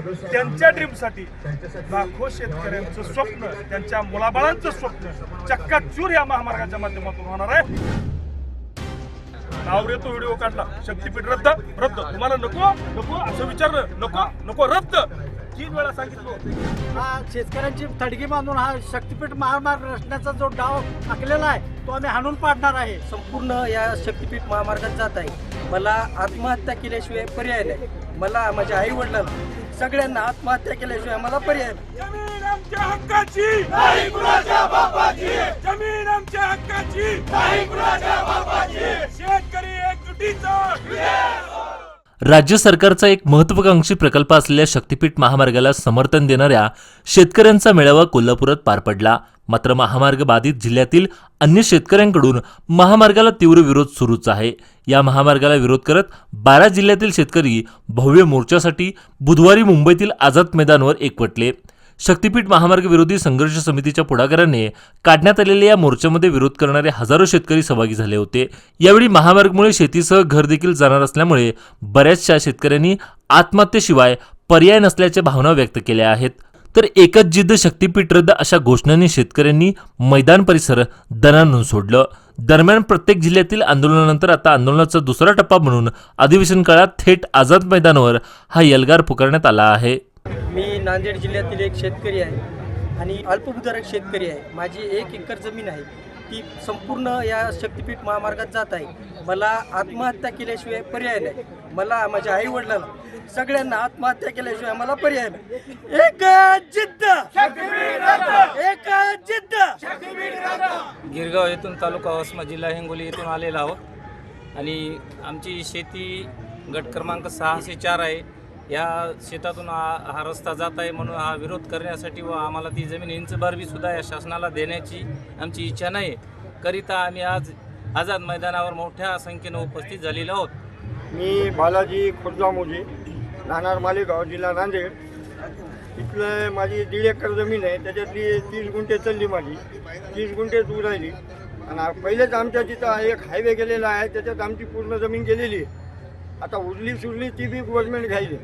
त्यांच्या ड्रीमसाठी लाखो शेतकऱ्यांचं स्वप्न त्यांच्या मुलाबाळांचं स्वप्न चक्काचूर या महामार्गाच्या माध्यमातून होणार आहे. नावरे तो व्हिडिओ काढला. शक्तीपीठ रद्द रद्द. तुम्हाला नको नको असं विचारलं नको नको रद्द. तीन वेळा सांगितलं. हा शेतकऱ्यांची थडगी बांधून हा शक्तीपीठ महामार्ग रचण्याचा जो डाव आखलेला आहे तो आम्ही हाणून पाडणार आहे. संपूर्ण या शक्तीपीठ महामार्गात जात आहे. मला आत्महत्या केल्याशिवाय पर्याय नाही. मला माझ्या आई वडिलांना सगळ्यांना आत्महत्या केल्याशिवाय मला पर्याय जमीन आमच्या हक्काची. नाही कुणाच्या बापाची. जमीन आमच्या हक्काची. नाही कुणाच्या बापाची. शेतकरी एकजुटीचा. राज्य सरकारचा एक महत्वाकांक्षी प्रकल्प असलेल्या शक्तीपीठ महामार्गाला समर्थन देणाऱ्या शेतकऱ्यांचा मेळावा कोल्हापुरात पार पडला. मात्र महामार्ग बाधित जिल्ह्यातील अन्य शेतकऱ्यांकडून महामार्गाला तीव्र विरोध सुरूच आहे. या महामार्गाला विरोध करत बारा जिल्ह्यातील शेतकरी भव्य मोर्चासाठी बुधवारी मुंबईतील आझाद मैदानावर एकवटले. शक्तीपीठ महामार्ग विरोधी संघर्ष समितीच्या पुढाकाराने काढण्यात आलेल्या या मोर्चामध्ये विरोध करणारे हजारो शेतकरी सहभागी झाले होते. यावेळी महामार्गमुळे शेतीसह घर देखील जाणार असल्यामुळे बऱ्याचशा शेतकऱ्यांनी आत्महत्येशिवाय पर्याय नसल्याच्या भावना व्यक्त केल्या आहेत. तर एकच जिद्द शक्तीपीठ रद्द अशा घोषणांनी शेतकऱ्यांनी मैदान परिसर दणानून सोडलं. दरम्यान प्रत्येक जिल्ह्यातील आंदोलनानंतर आता आंदोलनाचा दुसरा टप्पा म्हणून अधिवेशन काळात थेट आझाद मैदानावर हा यलगार पुकारण्यात आला आहे. मी नांदेड जिल्ह्यातील एक शेतकरी आहे आणि अल्पभूधारक शेतकरी आहे. माझी एक एकर जमीन आहे. ती संपूर्ण या शक्तीपीठ महामार्गात जात आहे. मला आत्महत्या केल्याशिवाय पर्याय नाही. मला माझ्या आई वडिलांना सगळ्यांना आत्महत्या केल्याशिवाय मला पर्याय नाही. एक जिद्द. एक जिद्द. गिरगाव येथून तालुका वसमा जिल्हा हिंगोली येथून आलेलो आहोत. आणि आमची शेती गट क्रमांक सहाशे चार आहे. या शेतातून हा हा रस्ता जात आहे म्हणून हा विरोध करण्यासाठी व आम्हाला ती जमीन इंचभर बी सुद्धा या शासनाला देण्याची आमची इच्छा नाही. करिता आम्ही आज आझाद मैदानावर मोठ्या संख्येनं उपस्थित झालेलो आहोत. मी बालाजी खुर्जा मोजे राहणार मालेगाव जिल्हा नांदेड. इथलं माझी दीड एकर जमीन आहे त्याच्यातली तीस गुंठे चालली माझी. तीस गुंठे दूर राहिली. आणि पहिलेच आमच्या तिथं एक हायवे गेलेला आहे त्याच्यात आमची पूर्ण जमीन गेलेली आहे. आता उरली सुरली ती बी गव्हर्नमेंट घ्यायली.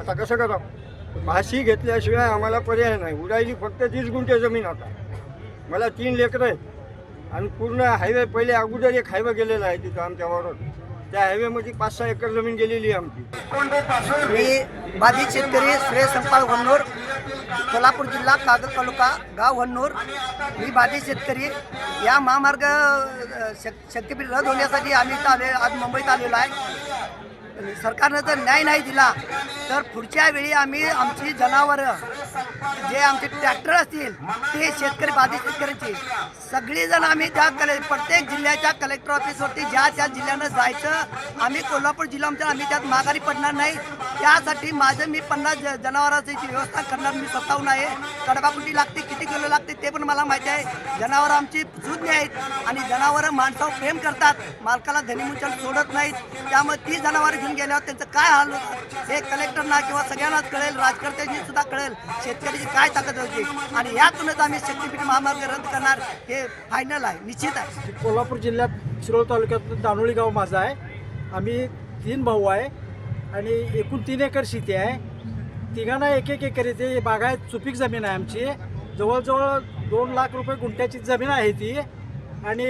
आता कसं करावं? भाषी घेतल्याशिवाय आम्हाला पर्याय नाही. उरायली फक्त तीस गुंठे जमीन आता. मला तीन लेकरं आहेत. आणि पूर्ण हायवे पहिले अगोदर एक हायवे गेलेला आहे तिथं आमच्याबरोबर त्या हायवेमध्ये पाच सहा एकर जमीन गेलेली आहे आमची. मी बाधित शेतकरी श्रेय संपाळ वन्नूर कोल्हापूर जिल्हा कागद तालुका गाव वन्नूर. मी बाधित शेतकरी. या महामार्ग अ, शक्तीपीठ रद्द होण्यासाठी आम्ही आले आज मुंबईत आलेलो आहे. सरकारनं जर न्याय नाही दिला तर पुढच्या वेळी आम्ही आमची जनावरं जे आमचे ट्रॅक्टर असतील ते शेतकरी बाधित शेतकऱ्यांची सगळीजण आम्ही त्या कले प्रत्येक जिल्ह्याच्या कलेक्टर ऑफिसवरती ज्या त्या जिल्ह्यानं जायचं आम्ही कोल्हापूर जिल्ह्यामध्ये आम्ही त्यात माघारी पडणार नाही. त्यासाठी माझं मी पन्नास ज- जनावरांची व्यवस्था करणार मी स्वतःहून आहे. कडबाकुटी लागते किती किलो लागते ते पण मला माहिती आहे. जनावरं आमची जुनी आहेत आणि जनावरं माणसावर प्रेम करतात. मालकाला धनीमुचल सोडत नाहीत. त्यामुळे ती जनावरं घेऊन गेल्यावर त्यांचं काय हाल होतं हे कलेक्टरना किंवा सगळ्यांनाच कळेल राजकर्त्यांनी सुद्धा कळेल शेतकऱ्याची काय ताकद होती. आणि यातूनच आम्ही शक्तीपीठ महामार्ग रद्द करणार हे फायनल आहे निश्चित आहे. कोल्हापूर जिल्ह्यात शिरोळ तालुक्यात दानोळी गाव माझं आहे. आम्ही तीन भाऊ आहे आणि एकूण तीन एकर शेती आहे. तिघांना एक एक एकर येते बागायत सुपीक जमीन आहे आमची. जवळजवळ दोन लाख रुपये गुंठ्याची जमीन आहे ती. आणि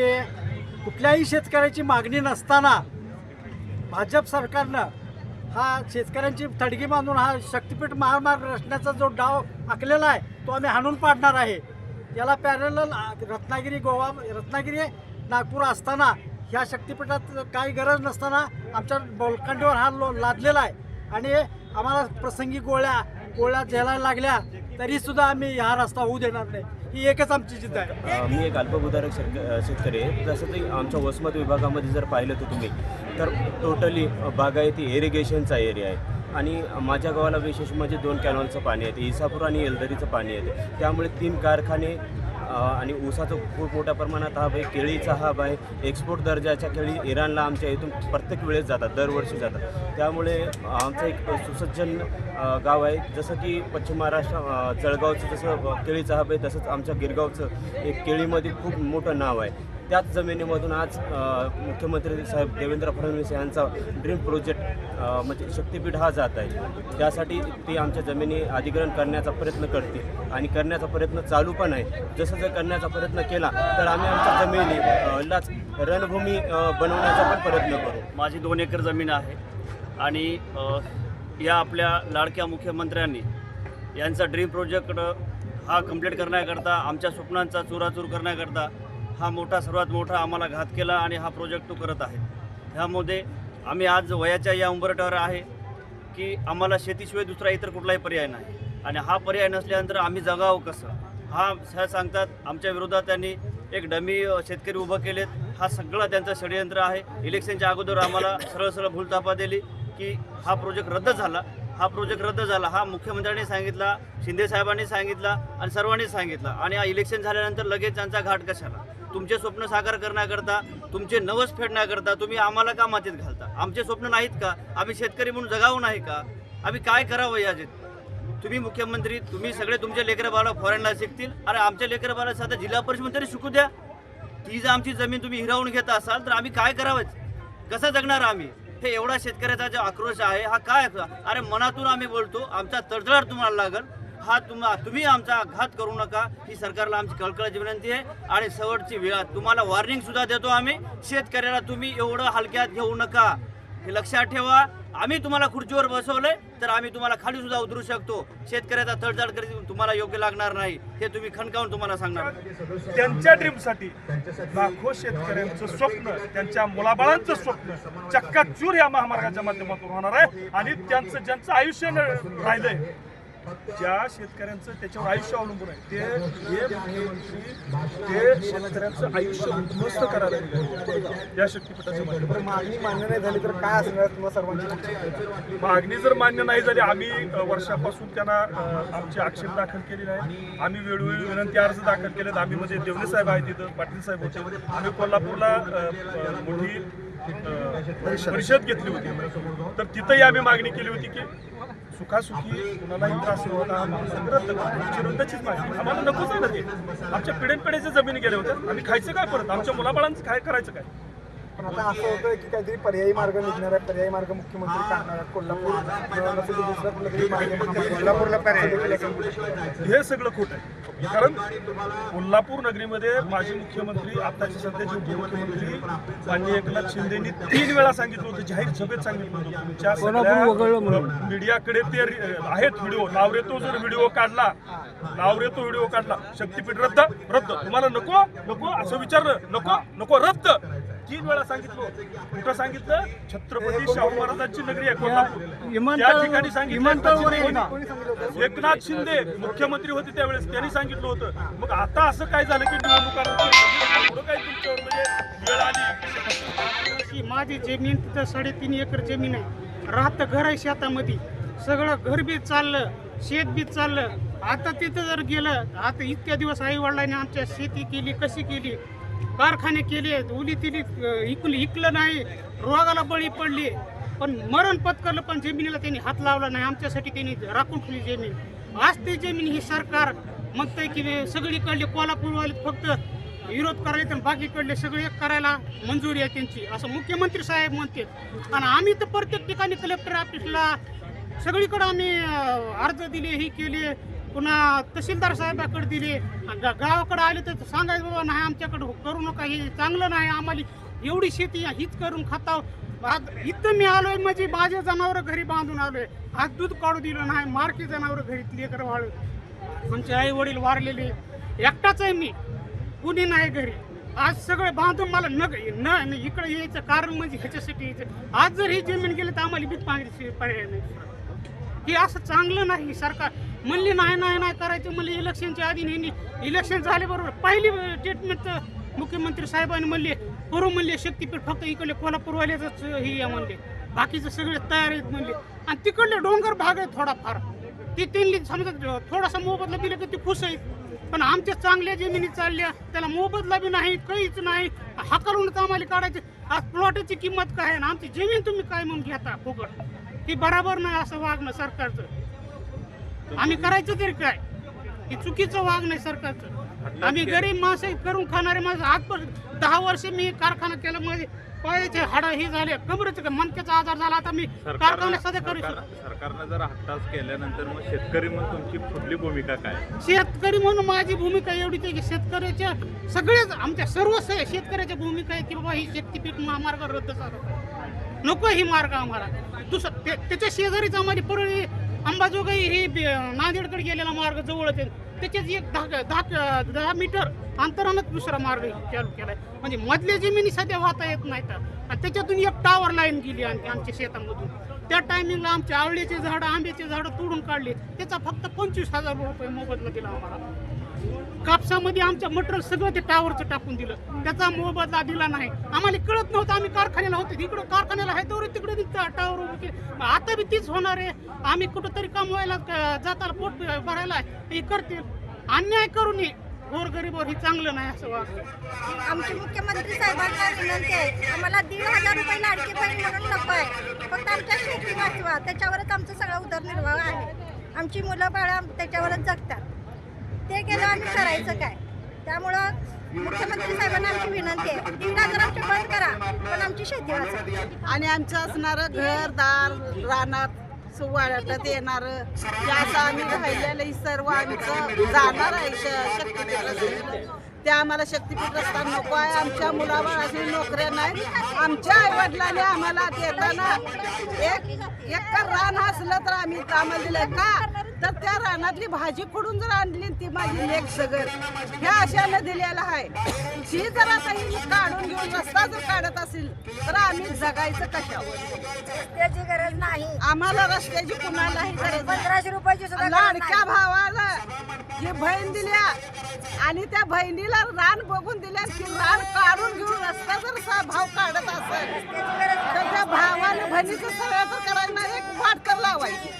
कुठल्याही शेतकऱ्याची मागणी नसताना भाजप सरकारनं हा शेतकऱ्यांची थडगी बांधून हा शक्तीपीठ महामार्ग रचण्याचा जो डाव आखलेला आहे तो आम्ही हाणून पाडणार आहे. याला पॅरल रत्नागिरी गोवा रत्नागिरी नागपूर असताना ह्या शक्तीपीठात काही गरज नसताना आमच्या बोलकांडीवर हा लो लादलेला आहे. आणि आम्हाला प्रसंगी गोळ्या गोळ्या झेलायला लागल्या तरीसुद्धा आम्ही हा रस्ता होऊ देणार नाही. ही एकच आमची जिद्द आहे. मी एक अल्पभूधारक शेतक शेतकरी आहे. तसं ते आमच्या वसमत विभागामध्ये जर पाहिलं तर तुम्ही तर टोटली बागायती इरिगेशनचा एरिया आहे. आणि माझ्या गावाला विशेष म्हणजे दोन कॅनॉलचं पाणी येते. इसापूर आणि एलदरीचं पाणी येते. त्यामुळे तीन कारखाने आणि ऊसाचं खूप मोठ्या प्रमाणात हब आहे केळीचा हब आहे एक्सपोर्ट दर्जाच्या केळी इराणला आमच्या इथून प्रत्येक वेळेस जातात दरवर्षी जातात. त्यामुळे आमचं एक सुसज्जन गाव आहे. जसं की पश्चिम महाराष्ट्र जळगावचं जसं केळीचा केळीचं हब आहे तसंच आमच्या गिरगावचं एक केळीमध्ये खूप मोठं नाव आहे. त्याच जमिनीमधून आज मुख्यमंत्री साहेब देवेंद्र फडणवीस यांचा ड्रीम प्रोजेक्ट म्हणजे शक्तीपीठ हा जात आहे. त्यासाठी ते आमच्या जमिनी अधिग्रहण करण्याचा प्रयत्न करतील आणि करण्याचा प्रयत्न चालू पण आहे. जसं जर करण्याचा प्रयत्न केला तर आम्ही आमच्या जमिनी लाच रणभूमी बनवण्याचा पण प्रयत्न करू. माझी दोन एकर जमीन आहे आणि या आपल्या लाडक्या मुख्यमंत्र्यांनी यांचा ड्रीम प्रोजेक्ट हा कंप्लीट करण्याकरता आमच्या स्वप्नांचा चुराचूर करण्याकरता हा मोठा सर्वात मोठा आम्हाला घात केला आणि हा प्रोजेक्ट तो करत आहे. ह्यामध्ये आम्ही आज वयाच्या या उंबरट्यावर आहे की आम्हाला शेतीशिवाय दुसरा इतर कुठलाही पर्याय नाही. आणि हा पर्याय नसल्यानंतर आम्ही जगावं कसं? हा ह्या सांगतात आमच्या विरोधात त्यांनी एक डमी शेतकरी उभं केलेत. हा सगळा त्यांचं षडयंत्र आहे. इलेक्शनच्या अगोदर आम्हाला सरळ सरळ भूलतापा दिली की हा प्रोजेक्ट रद्द झाला. हा प्रोजेक्ट रद्द झाला. हा मुख्यमंत्र्यांनी सांगितला शिंदे साहेबांनी सांगितला आणि सर्वांनी सांगितला. आणि हा इलेक्शन झाल्यानंतर लगेच त्यांचा घाट कशाला? तुमचे स्वप्न साकार करण्याकरता तुमचे नवस फेडण्याकरता तुम्ही आम्हाला का मातीत घालता? आमचे स्वप्न नाहीत का? आम्ही शेतकरी म्हणून जगावं नाही का? आम्ही काय करावं याच्यात तुम्ही मुख्यमंत्री तुम्ही सगळे तुमच्या लेकरबाला बाळा फॉरेनला शिकतील. अरे आमच्या लेकरबाला बाळा साधा जिल्हा परिषद तरी शिकू द्या. ती जर आमची जमीन तुम्ही हिरावून घेत असाल तर आम्ही काय करावंच? कसं जगणार आम्ही? हे एवढा शेतकऱ्याचा जो आक्रोश आहे हा काय? अरे मनातून आम्ही बोलतो आमचा तडजडाट तुम्हाला लागल. हा तुम्हा तुम्ही आमचा आघात करू नका. ही सरकारला आमची कळकळाची विनंती आहे. आणि शेवटची वेळा तुम्हाला वॉर्निंग सुद्धा देतो आम्ही. शेतकऱ्याला तुम्ही एवढं हलक्यात घेऊ नका. हे लक्षात ठेवा. आम्ही तुम्हाला खुर्चीवर बसवलंय तर आम्ही तुम्हाला खाली सुद्धा उतरू शकतो. शेतकऱ्याचा तडजड करीत तुम्हाला योग्य लागणार नाही हे तुम्ही खणकावून तुम्हाला सांगणार त्यांच्या ड्रीमसाठी लाखो शेतकऱ्यांचं स्वप्न त्यांच्या मुलाबाळांचं स्वप्न चक्काचूर या महामार्गाच्या माध्यमातून होणार आहे. आणि त्यांचं ज्यांचं आयुष्य राहिलंय ज्या शेतकऱ्यांचं त्याच्यावर आयुष्य अवलंबून आहे ते हे मुख्यमंत्री ते शेतकऱ्यांचं आयुष्य उद्ध्वस्त करायला. या शक्तीपीठाच्या माध्यमातून मागणी मान्य नाही झाली तर काय असणार सर्वांची? मागणी जर मान्य नाही झाली आम्ही वर्षापासून त्यांना आमचे आक्षेप दाखल केले नाही आम्ही वेळोवेळी विनंती अर्ज दाखल केलेत. आम्ही मध्ये देवणे साहेब आहेत तिथं पाटील साहेब होते. आम्ही कोल्हापूरला मोठी परिषद घेतली होती. तर तिथंही आम्ही मागणी केली होती की सुखासुखी कुणालाही त्रास होता रद्द रद्दचीच मागणी आम्हाला नकोच आहे ना ते. आमच्या पिढ्यानपिढ्याच्या जमिनी गेल्या होत्या. आम्ही खायचं काय परत? आमच्या मुलाबाळांचं काय करायचं काय? पण आता असं होतं की काहीतरी पर्यायी मार्ग निघणार आहे पर्यायी मार्ग मुख्यमंत्री काढणार आहेत. कोल्हापूर कोल्हापूरला पर्याय. हे सगळं खोट आहे. कारण कोल्हापूर नगरीमध्ये माजी मुख्यमंत्री आताचे सध्याचे उपमुख्यमंत्री माननीय एकनाथ शिंदेनी तीन वेळा सांगितलं होतं जाहीर सभेत सांगितलं होतं. तुमच्या मीडियाकडे ते आहेत व्हिडिओ. नावरेतो जर व्हिडिओ काढला नावरेतो व्हिडिओ काढला शक्तीपीठ रद्द रद्द. तुम्हाला नको नको असं विचारलं नको नको रद्द. तीन वेळा सांगितलं. होतं. कुठं सांगितलं? छत्रपती शाहू महाराजांची नगरी आहे कोल्हापूर. त्या ठिकाणी सांगितलं. एकनाथ शिंदे मुख्यमंत्री होते त्यावेळेस त्यांनी सांगितलं होतं. मग आता असं काय झालं की काय तुमच्यावर म्हणजे वेळ आली? ही माझी जमीन तिथं साडेतीन एकर जमीन आहे. राहतं घर आहे शेतामध्ये. सगळं घर बी चाललं शेत बी चाललं. आता तिथं जर गेलं आता इतक्या दिवस आई वडिलांनी आमच्या शेती केली कशी केली? कारखाने केले उली तिली इकल इकलं नाही रोगाला बळी पडली. पण मरण पत्करलं पण जमिनीला त्यांनी हात लावला नाही आमच्यासाठी त्यांनी राखून ठेवली जमीन. आज ती जमीन ही सरकार म्हणतंय की सगळीकडले कोल्हापूरवाले फक्त विरोध करायला तर बाकीकडले सगळे करायला मंजुरी आहे त्यांची असं मुख्यमंत्री साहेब म्हणते. आणि आम्ही तर प्रत्येक ठिकाणी कलेक्टर ऑफिसला सगळीकडं आम्ही अर्ज दिले हे केले. पुन्हा तहसीलदार साहेबाकडे दिले. गावाकडे आले तर सांगायचं बाबा नाही आमच्याकडे करू नका हे चांगलं नाही आम्हाला एवढी शेती हीच करून खाता. आज इथं मी आलोय म्हणजे माझे जनावर घरी बांधून आलोय. आज दूध काढू दिलं नाही मारकी जनावर घरी लेकर वाळ आमचे आई वडील वारलेले. एकटाच आहे मी. कुणी नाही घरी. आज सगळे बांधून मला न न न इकडे यायचं कारण म्हणजे ह्याच्यासाठी यायचं. आज जर ही जमीन गेली तर आम्हाला बीत पाण्याची पर्याय नाही. हे असं चांगलं नाही सरकार. म्हणली नाही नाही नाही करायचं. म्हणले इलेक्शनच्या आधी नेहमी इलेक्शन झाल्याबरोबर पहिली ट्रीटमेंट मुख्यमंत्री साहेबांनी म्हणले करू म्हणले शक्तीपीठ फक्त इकडले कोल्हापूरवाल्याचंच हे आहे म्हणले. बाकीचं सगळे तयार आहेत म्हणले. आणि तिकडले डोंगर भाग आहे थोडाफार. ती त्यांनी समजा थोडासा मोबदला दिला की ते खुश आहेत. पण आमच्या चांगल्या जमिनी चालल्या त्याला मोबदला बी नाही काहीच नाही. हकलूनच आम्हाला काढायचे. आज प्लॉटची किंमत काय आहे आणि आमची जमीन तुम्ही काय म्हणून घेता? फुकट. ती बराबर नाही असं वागणं सरकारचं. आम्ही करायचं तरी काय? हे चुकीचं वागणं आहे सरकारचं. आम्ही गरीब माणसं करून खाणारे माणसं. आजपर्यंत दहा वर्ष मी कारखाना केला माझे पायाचे हाड ही झाले कमरेचे मनक्याचा आजार झाला आता मी कारखान्यात सध्या करू शकतो. सरकारनं जर हट्टाच केल्यानंतर मग शेतकरी म्हणून तुमची पुढली भूमिका काय? शेतकरी म्हणून माझी भूमिका एवढीच आहे की शेतकऱ्याच्या सगळेच आमच्या सर्व शेतकऱ्याच्या भूमिका आहे की बाबा ही शक्तीपीठ महामार्ग रद्द करा नको ही मार्ग आम्हाला. दुसरं त्याच्या शेजारीच आम्हाला परळी अंबाजोगाई ही नांदेडकडे गेलेला मार्ग जवळच आहे. त्याच्यात एक दहा दहा दहा मीटर अंतरानच दुसरा मार्ग चालू केला आहे म्हणजे मधल्या जमिनी सध्या वाहता येत नाहीत. आणि त्याच्यातून एक टावर लाईन गेली आणखी आमच्या शेतामधून. त्या टायमिंगला आमच्या आवळीचे झाडं आंब्याचे झाडं तोडून काढले. त्याचा फक्त पंचवीस हजार रुपये मोबदला दिला आम्हाला. कापसामध्ये आमच्या मटेरियल सगळं ते टावरचं टाकून दिलं. त्याचा मोबदला दिला नाही. आम्हाला कळत नव्हतं आम्ही कारखान्याला होतो. इकडं कारखान्याला आहे तर तिकडे टावर होते आता बी तीच होणार आहे. आम्ही कुठंतरी कमवायला क- जाताना पोट भरायला हे करतील. अन्याय करू नये. गोरगरीबवर हे चांगलं नाही असं वाटतं. आमची मुख्यमंत्री साहेबांना विनंती आहे. आम्हाला दीड हजार रुपये लाडकी बहीण म्हणून नको आहे. फक्त आमच्या शेती वाचवा त्याच्यावरच आमचं सगळा उदरनिर्वाह आहे. आमची मुलं बाळं त्याच्यावरच जगतात. ते केलं आम्ही करायचं काय? त्यामुळं मुख्यमंत्री साहेबांना आमची विनंती आहे. दीड बंद करा पण आमची शेती वाचा आणि आमचं असणारं घर दार रानात सुवाळ्यात येणारं असं आम्ही राहिलेलं सर्व आमचं जाणार आहे श- शक्तीपीठ ते आम्हाला शक्तीपीठ रस्ता नको आहे. आमच्या मुलाबाळाची नोकऱ्या नाही. आमच्या आई वडिलांनी आम्हाला देताना एक एक रान असलं तर आम्ही आम्हाला दिलं का? तर त्या रानातली भाजी खुडून जर आणली ती माझी लेख सगळ ह्या अशानं दिलेलं आहे. ही जर आता ही काढून घेऊन रस्ता जर काढत असेल तर आम्ही जगायचं कशावर? गरज नाही. आम्हाला रस्त्याची कुणालाही गरज. पंधराशे रुपयाची लाडक्या. भावाला जी बहीण दिल्या आणि त्या बहिणीला रान बघून दिल्या की रान काढून घेऊन रस्ता जर भाव काढत असेल तर त्या भावानं बहिणीचं सगळं तर करायला एक वाट तर लावायची.